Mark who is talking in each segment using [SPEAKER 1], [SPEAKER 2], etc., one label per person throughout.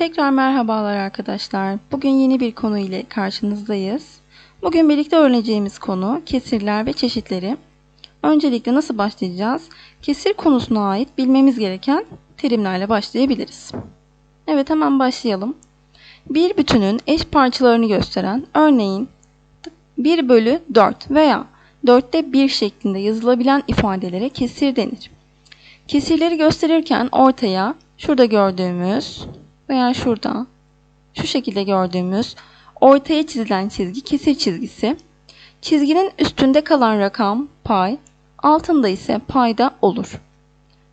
[SPEAKER 1] Tekrar merhabalar arkadaşlar. Bugün yeni bir konu ile karşınızdayız. Bugün birlikte öğreneceğimiz konu kesirler ve çeşitleri. Öncelikle nasıl başlayacağız? Kesir konusuna ait bilmemiz gereken terimlerle başlayabiliriz. Evet hemen başlayalım. Bir bütünün eş parçalarını gösteren örneğin 1 bölü 4 veya 4'te 1 şeklinde yazılabilen ifadelere kesir denir. Kesirleri gösterirken ortaya şurada gördüğümüz veya şurada şu şekilde gördüğümüz ortaya çizilen çizgi kesir çizgisi. Çizginin üstünde kalan rakam pay, altında ise payda olur.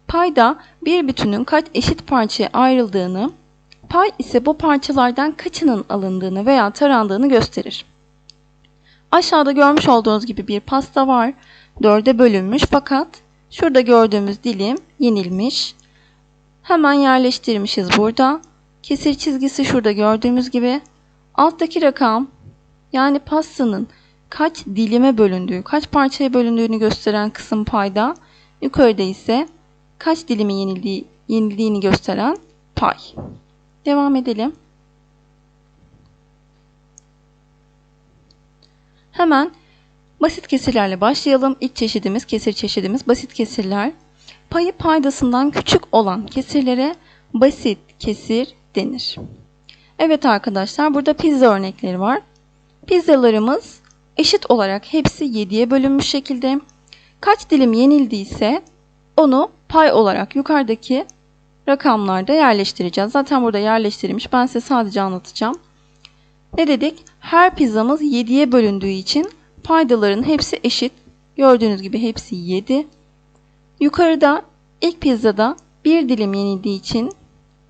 [SPEAKER 1] Payda bir bütünün kaç eşit parçaya ayrıldığını, pay ise bu parçalardan kaçının alındığını veya tarandığını gösterir. Aşağıda görmüş olduğunuz gibi bir pasta var. Dörde bölünmüş fakat şurada gördüğümüz dilim yenilmiş. Hemen yerleştirmişiz burada. Kesir çizgisi şurada gördüğümüz gibi. Alttaki rakam yani pastanın kaç dilime bölündüğü, kaç parçaya bölündüğünü gösteren kısım payda. Yukarıda ise kaç dilimi yenildiği, yenildiğini gösteren pay. Devam edelim. Hemen basit kesirlerle başlayalım. İlk çeşidimiz, kesir çeşidimiz basit kesirler. Payı paydasından küçük olan kesirlere basit kesir denir. Evet arkadaşlar burada pizza örnekleri var. Pizzalarımız eşit olarak hepsi 7'ye bölünmüş şekilde. Kaç dilim yenildiyse onu pay olarak yukarıdaki rakamlarda yerleştireceğiz. Zaten burada yerleştirilmiş. Ben size sadece anlatacağım. Ne dedik? Her pizzamız 7'ye bölündüğü için paydaların hepsi eşit. Gördüğünüz gibi hepsi 7. Yukarıda ilk pizzada bir dilim yenildiği için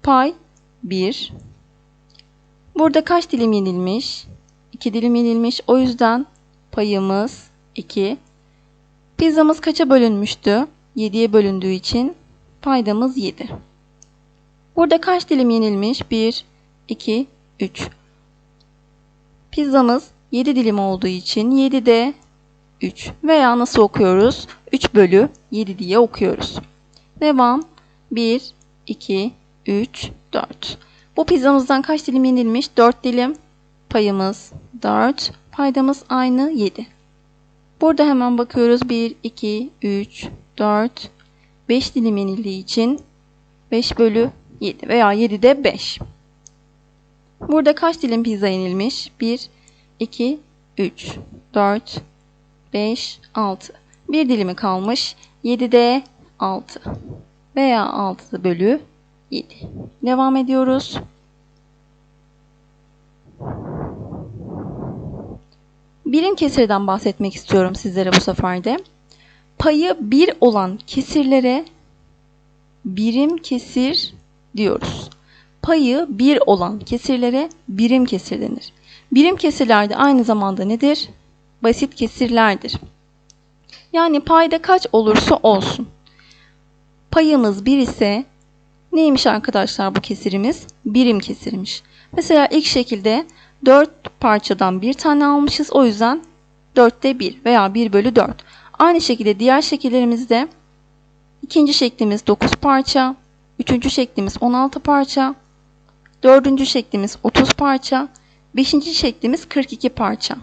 [SPEAKER 1] pay 1. Burada kaç dilim yenilmiş? 2 dilim yenilmiş. O yüzden payımız 2. Pizzamız kaça bölünmüştü? 7'ye bölündüğü için paydamız 7. Burada kaç dilim yenilmiş? 1, 2, 3. Pizzamız 7 dilim olduğu için 7'de 3 veya nasıl okuyoruz? 3 bölü 7 diye okuyoruz. Devam. 1, 2, 3, 4. Bu pizzamızdan kaç dilim yenilmiş? 4 dilim. Payımız 4. Paydamız aynı 7. Burada hemen bakıyoruz. 1, 2, 3, 4, 5 dilim yenildiği için 5 bölü 7 veya 7'de 5. Burada kaç dilim pizza yenilmiş? 1, 2, 3, 4, 5, 6. Bir dilimi kalmış. 7'de 6 veya 6 bölü 7. Devam ediyoruz. Birim kesirden bahsetmek istiyorum sizlere bu sefer de. Payı 1 olan kesirlere birim kesir diyoruz. Payı 1 olan kesirlere birim kesir denir. Birim kesirler de aynı zamanda nedir? Basit kesirlerdir. Yani payda kaç olursa olsun. Payımız 1 ise neymiş arkadaşlar bu kesirimiz? Birim kesirmiş. Mesela ilk şekilde 4 parçadan bir tane almışız. O yüzden 4'te 1 veya 1 bölü 4. Aynı şekilde diğer şekillerimizde ikinci şeklimiz 9 parça, üçüncü şeklimiz 16 parça, dördüncü şeklimiz 30 parça, beşinci şeklimiz 42 parça.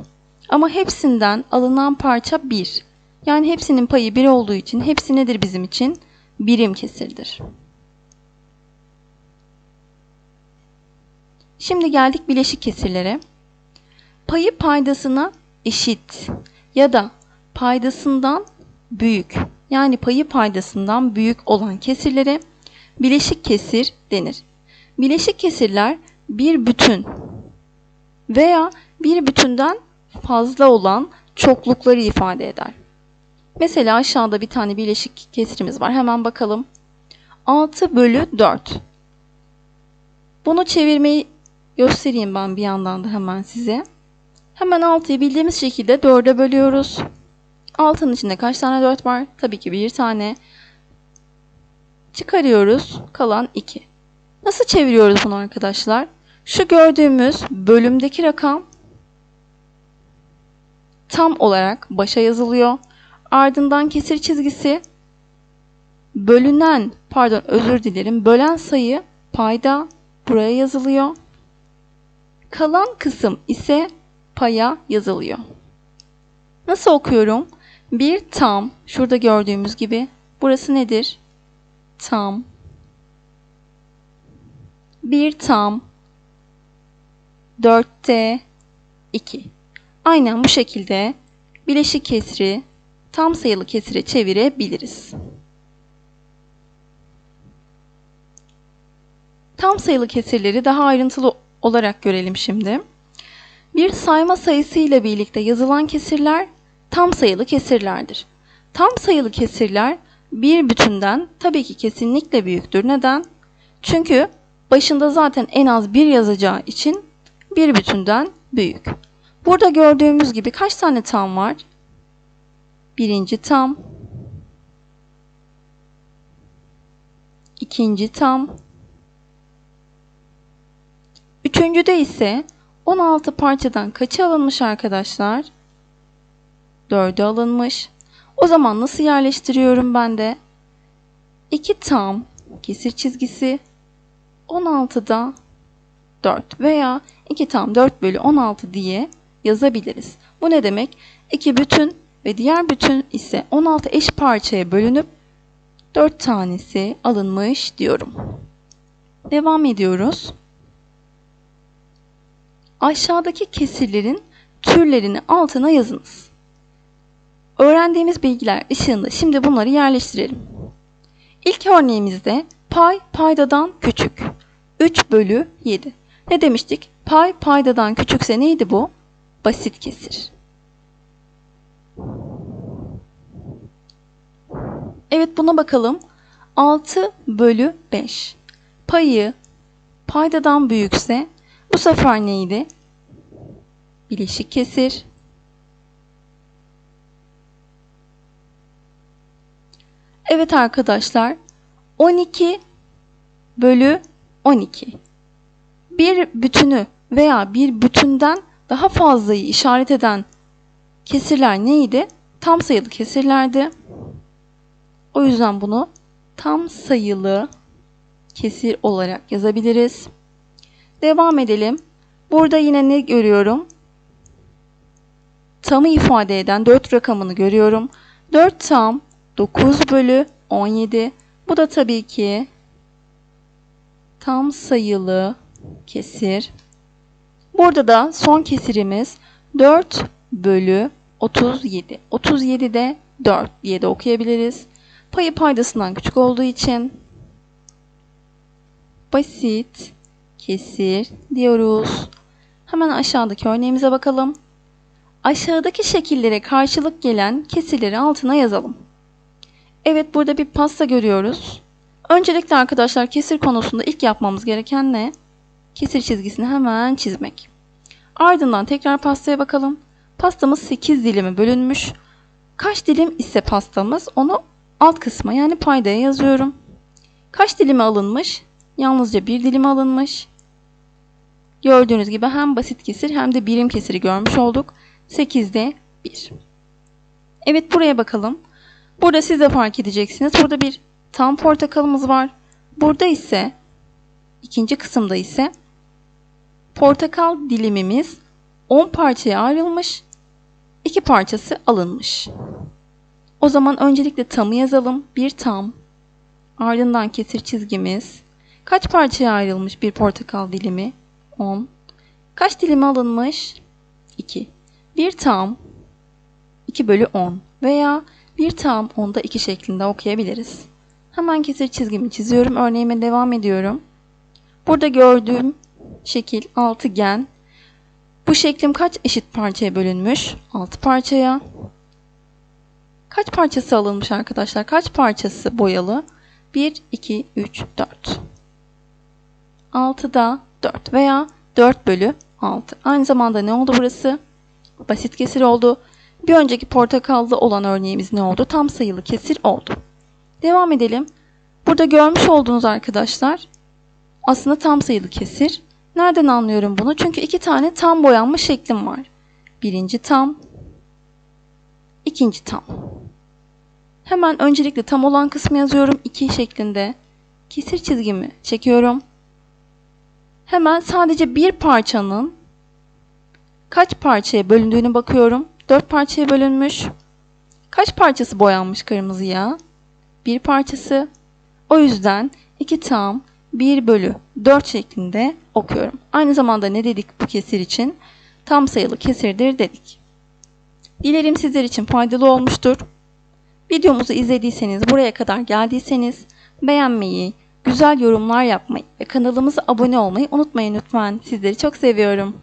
[SPEAKER 1] Ama hepsinden alınan parça 1. Yani hepsinin payı 1 olduğu için hepsi nedir bizim için? Birim kesirdir. Şimdi geldik bileşik kesirlere. Payı paydasına eşit ya da paydasından büyük yani payı paydasından büyük olan kesirlere bileşik kesir denir. Bileşik kesirler bir bütün veya bir bütünden fazla olan çoklukları ifade eder. Mesela aşağıda bir tane bileşik kesirimiz var. Hemen bakalım. 6 bölü 4. Bunu çevirmeyi göstereyim ben bir yandan da hemen size. Hemen 6'yı bildiğimiz şekilde 4'e bölüyoruz. 6'nın içinde kaç tane 4 var? Tabii ki bir tane. Çıkarıyoruz. Kalan 2. Nasıl çeviriyoruz bunu arkadaşlar? Şu gördüğümüz bölümdeki rakam tam olarak başa yazılıyor. Ardından kesir çizgisi bölünen, pardon özür dilerim, bölen sayı payda buraya yazılıyor. Kalan kısım ise paya yazılıyor. Nasıl okuyorum? Bir tam, şurada gördüğümüz gibi. Burası nedir? Tam. Bir tam. Dörtte iki. Aynen bu şekilde bileşik kesri tam sayılı kesire çevirebiliriz. Tam sayılı kesirleri daha ayrıntılı olarak görelim şimdi. Bir sayma sayısı ile birlikte yazılan kesirler tam sayılı kesirlerdir. Tam sayılı kesirler bir bütünden tabii ki kesinlikle büyüktür. Neden? Çünkü başında zaten en az bir yazacağı için bir bütünden büyük. Burada gördüğümüz gibi kaç tane tam var? Birinci tam, ikinci tam, üçüncüde ise 16 parçadan kaçı alınmış arkadaşlar? 4'ü alınmış. O zaman nasıl yerleştiriyorum ben de? 2 tam kesir çizgisi 16'da 4 veya 2 tam 4 bölü 16 diye yazabiliriz. Bu ne demek? 2 bütün ve diğer bütün ise 16 eş parçaya bölünüp 4 tanesi alınmış diyorum. Devam ediyoruz. Aşağıdaki kesirlerin türlerini altına yazınız. Öğrendiğimiz bilgiler ışığında şimdi bunları yerleştirelim. İlk örneğimizde pay paydadan küçük. 3 bölü 7. Ne demiştik? Pay paydadan küçükse neydi bu? Basit kesir. Evet buna bakalım. 6 bölü 5. Payı paydadan büyükse bu sefer neydi? Bileşik kesir. Evet arkadaşlar 12 bölü 12. Bir bütünü veya bir bütünden daha fazlayı işaret eden kesirler neydi? Tam sayılı kesirlerdi. O yüzden bunu tam sayılı kesir olarak yazabiliriz. Devam edelim. Burada yine ne görüyorum? Tamı ifade eden 4 rakamını görüyorum. 4 tam 9 bölü 17. Bu da tabii ki tam sayılı kesir. Burada da son kesirimiz 4 bölü 37. 37 de 4 diye de okuyabiliriz. Payı paydasından küçük olduğu için basit kesir diyoruz. Hemen aşağıdaki örneğimize bakalım. Aşağıdaki şekillere karşılık gelen kesirleri altına yazalım. Evet burada bir pasta görüyoruz. Öncelikle arkadaşlar kesir konusunda ilk yapmamız gereken ne? Kesir çizgisini hemen çizmek. Ardından tekrar pastaya bakalım. Pastamız 8 dilime bölünmüş. Kaç dilim ise pastamız onu alt kısma yani paydaya yazıyorum. Kaç dilime alınmış? Yalnızca bir dilime alınmış. Gördüğünüz gibi hem basit kesir hem de birim kesiri görmüş olduk. 8'de 1. Evet buraya bakalım. Burada siz de fark edeceksiniz. Burada bir tam portakalımız var. Burada ise ikinci kısımda ise portakal dilimimiz 10 parçaya ayrılmış. 2 parçası alınmış. O zaman öncelikle tamı yazalım. Bir tam. Ardından kesir çizgimiz. Kaç parçaya ayrılmış bir portakal dilimi? 10. Kaç dilimi alınmış? 2. Bir tam 2 bölü 10 veya bir tam 10'da 2 şeklinde okuyabiliriz. Hemen kesir çizgimi çiziyorum. Örneğime devam ediyorum. Burada gördüğüm şekil altıgen. Bu şeklim kaç eşit parçaya bölünmüş? 6 parçaya. Kaç parçası alınmış arkadaşlar? Kaç parçası boyalı? 1, 2, 3, 4. 6'da 4 veya 4 bölü 6. Aynı zamanda ne oldu burası? Basit kesir oldu. Bir önceki portakallı olan örneğimiz ne oldu? Tam sayılı kesir oldu. Devam edelim. Burada görmüş olduğunuz arkadaşlar aslında tam sayılı kesir. Nereden anlıyorum bunu? Çünkü iki tane tam boyanmış şeklim var. Birinci tam, ikinci tam. Hemen öncelikle tam olan kısmı yazıyorum. 2 şeklinde. Kesir çizgimi çekiyorum. Hemen sadece bir parçanın kaç parçaya bölündüğünü bakıyorum. 4 parçaya bölünmüş. Kaç parçası boyanmış kırmızıya? Bir parçası. O yüzden 2 tam 1 bölü 4 şeklinde okuyorum. Aynı zamanda ne dedik bu kesir için? Tam sayılı kesirdir dedik. Dilerim sizler için faydalı olmuştur. Videomuzu izlediyseniz, buraya kadar geldiyseniz beğenmeyi, güzel yorumlar yapmayı ve kanalımıza abone olmayı unutmayın lütfen. Sizleri çok seviyorum.